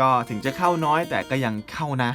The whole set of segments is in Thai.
ก็ถึงจะเข้าน้อยแต่ก็ยังเข้านะ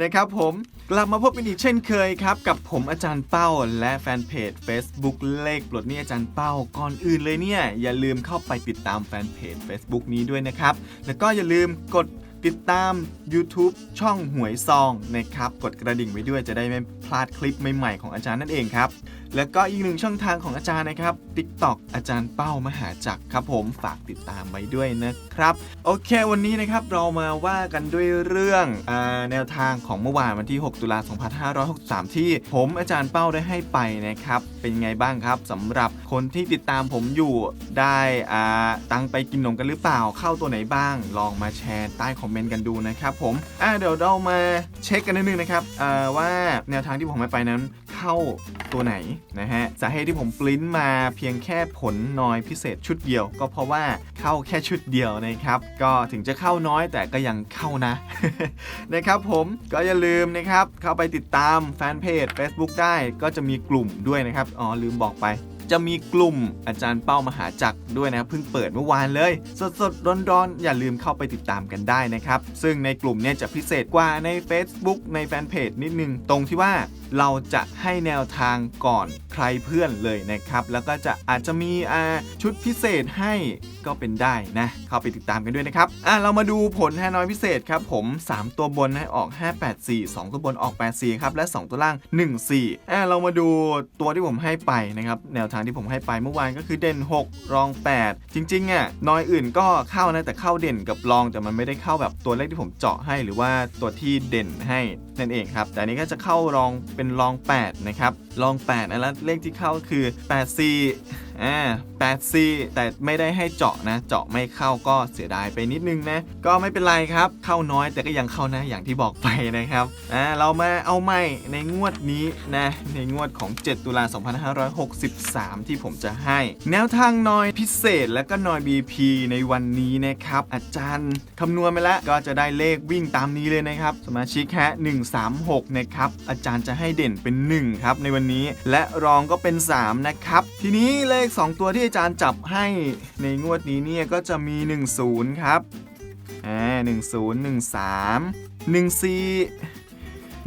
นะครับผมกลับมาพบกันอีกเช่นเคยครับ กับผมอาจารย์เป้าและแฟนเพจ Facebook เลขปลดนี้อาจารย์เป้าก่อนอื่นเลยเนี่ย อย่าลืมเข้าไปติดตามแฟนเพจ Facebook นี้ด้วยนะครับ แล้วก็อย่าลืมกดติดตาม YouTube ช่องหวยซองนะครับ กดกระดิ่งไว้ด้วยจะได้ไม่พลาดคลิปใหม่ๆของอาจารย์นั่นเองครับ แล้วก็อีกหนึ่งช่องทางของอาจารย์นะครับ TikTok อาจารย์เป้ามหาจักรครับผมฝากติดตามไว้ด้วยนะครับ โอเควันนี้นะครับเรามาว่ากันด้วยเรื่องอแนวทางของเมื่อวานวันที่ 6 ตุลา 2563 ที่ผมอาจารย์เป้าได้ให้ไปนะครับ เป็นไงบ้างครับสำหรับคนที่ติดตามผมอยู่ได้อ่าตังไปกินนมกันหรือเปล่าเข้าตัวไหนบ้าง ลองมาแชร์ใต้คอมเมนต์กันดูนะครับผมอ่าเดี๋ยวเรามาเช็คกันนิดนึงนะครับอ่าว่าแนวทางที่ผมให้ไปนั้น เข้าตัวไหนนะฮะสาเหตุที่ผมปริ้นมาเพียงแค่ผลน้อยพิเศษชุดเดียว ก็เพราะว่าเข้าแค่ชุดเดียวนะครับ ก็ถึงจะเข้าน้อยแต่ก็ยังเข้านะนะครับผมก็อย่าลืมนะครับเข้าไปติดตามแฟนเพจ Facebook ได้ก็จะมีกลุ่มด้วยนะครับอ๋อลืมบอกไป จะมีกลุ่มอาจารย์เป้ามหาจักรด้วยนะครับเพิ่งเปิดเมื่อวานเลย สดๆร้อนร้อนๆ อย่าลืมเข้าไปติดตามกันได้นะครับ ซึ่งในกลุ่มเนี่ยจะพิเศษกว่าใน Facebook ในแฟนเพจนิดนึง ตรงที่ว่าเราจะให้แนวทางก่อนใครเพื่อนเลยนะครับ แล้วก็จะอาจจะมีชุดพิเศษให้ก็เป็นได้นะ เข้าไปติดตามกันด้วยนะครับอะเรามาดูผลฮานอยพิเศษครับผม 3 ตัวบนให้ออก 584 2 ตัวบนออก 84 ครับและ 2 ตัวล่าง 14อะเรามาดูตัวที่ผมให้ไปนะครับ แนวทางที่ผมให้ไปเมื่อวานก็คือเด่น 6 รอง 8 จริงๆอะนอยอื่นก็เข้านะแต่เข้าเด่นกับรองแต่มันไม่ได้เข้าแบบตัวเลขที่ผมเจาะให้ หรือว่าตัวที่เด่นให้นั่นเองครับแต่นนี้ก็จะเข้ารองเป็นรอง 8 นะครับรอง8นะแล้วเลขที่เข้าคือ 84 อ่า84แต่ไม่ได้ให้เจาะนะ เจาะไม่เข้าก็เสียดายไปนิดนึงนะ ก็ไม่เป็นไรครับ เข้าน้อยแต่ก็ยังเข้านะอย่างที่บอกไปนะครับ อ่า เรามาเอาใหม่ในงวดนี้นะ ในงวดของ 7 ตุลา 2563 ที่ผมจะให้ แนวทางนอยพิเศษและก็นอย BP ในวันนี้นะครับ อาจารย์คำนวณไปแล้วก็จะได้เลขวิ่งตามนี้เลยนะครับ สมาชิกแค่136 นะครับ อาจารย์จะให้เด่นเป็น 1 ครับในวันนี้ และรองก็เป็น 3 นะครับ ทีนี้เลข2 ตัวที่อาจารย์จับให้ในงวดนี้เนี่ยก็จะมี 10 ครับอ่า10 13 14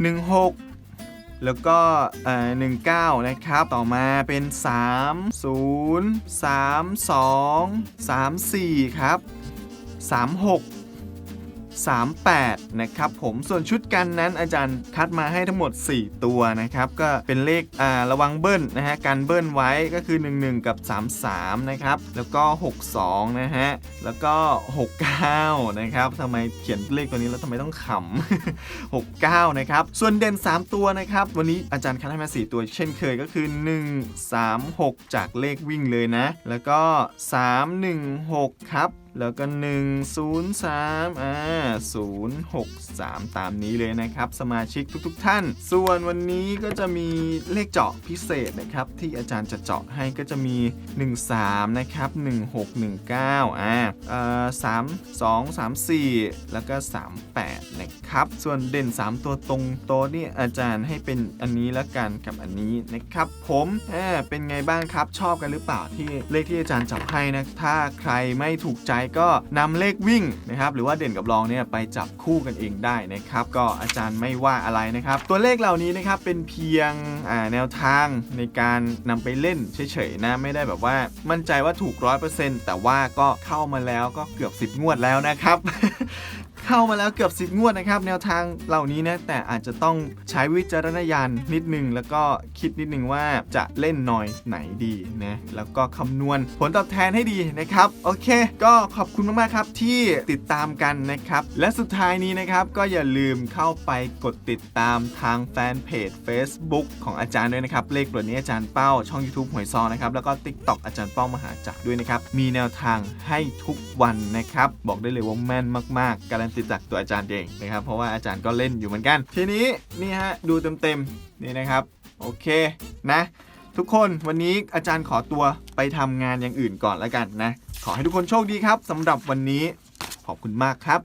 16 แล้วก็เอ่อ19 นะครับ ต่อมาเป็น 3 0 3 2 3 4 ครับ 36 38 นะครับผมส่วนชุดกันนั้นอาจารย์คัดมาให้ทั้งหมด 4 ตัวนะครับก็เป็นเลขอ่าระวังเบิ้ลนะฮะการเบิ้ลไว้ก็คือ 11 กับ 33 นะครับแล้วก็ 62 นะฮะแล้วก็ 69 นะครับทำไมเขียนเลขตัวนี้แล้วทำไมต้องขำ 69 นะครับส่วนเด่น 3 ตัวนะครับ วันนี้อาจารย์คัดให้มา 4 ตัวเช่นเคยก็คือ 1 3 6 จากเลขวิ่งเลยนะ แล้วก็ 3 1 6 ครับ แล้วก็ 1 0 3อ่า0 6 3 ตามนี้เลยนะครับ สมาชิกทุกๆทท่าน ส่วนวันนี้ก็จะมีเลขเจาะพิเศษนะครับ ที่อาจารย์จะเจาะให้ก็จะมี 1 3 นะครับ 1 6 1 9 อ่าเอ่อ3 2 3 4 แล้วก็ 3 8 ครับ ส่วนเด่น 3 ตัวตรงโต๊ะนี่อาจารย์ให้เป็นอันนี้แล้วกันกับอันนี้นะครับผมอ่าเป็นไงบ้างครับชอบกันหรือเปล่าที่เลขที่อาจารย์จับให้นะถ้าใครไม่ถูกใจก็นำเลขวิ่งนะครับหรือว่าเด่นกับรองเนี่ยไปจับคู่กันเองได้นะครับ ก็อาจารย์ไม่ว่าอะไรนะครับ ตัวเลขเหล่านี้นะครับเป็นเพียงแนวทางในการนำไปเล่นเฉยๆนะไม่ได้แบบว่ามั่นใจว่าถูกร้อยเปอร์เซ็นต์แต่ว่าก็เข้ามาแล้วก็เกือบ 10 งวดแล้วนะครับ เข้ามาแล้วเกือบ 10 งวดนะครับ แนวทางเหล่านี้นะแต่อาจจะต้องใช้วิจารณญาณนิดนึง แล้วก็คิดนิดนึงว่าจะเล่นหน่อยไหนดีนะแล้วก็คำนวณผลตอบแทนให้ดีนะครับ โอเค ก็ขอบคุณมากๆครับที่ติดตามกันนะครับ และสุดท้ายนี้นะครับก็อย่าลืมเข้าไปกดติดตามทางแฟนเพจ Facebook ของอาจารย์ด้วยนะครับ เลขตัวนี้อาจารย์เป้าช่อง YouTube หวยซองนะครับแล้วก็ TikTok อาจารย์เป้ามหาจักรด้วยนะครับมีแนวทางให้ทุกวันนะครับ บอกได้เลยว่าแม่นมากๆ การันตีจากตัวอาจารย์เองนะครับ เพราะว่าอาจารย์ก็เล่นอยู่เหมือนกัน ทีนี้นี่ฮะดูเต็มๆนี่นะครับ โอเคนะ ทุกคนวันนี้อาจารย์ขอตัวไปทำงานอย่างอื่นก่อนแล้วกันนะ ขอให้ทุกคนโชคดีครับสำหรับวันนี้ขอบคุณมากครับ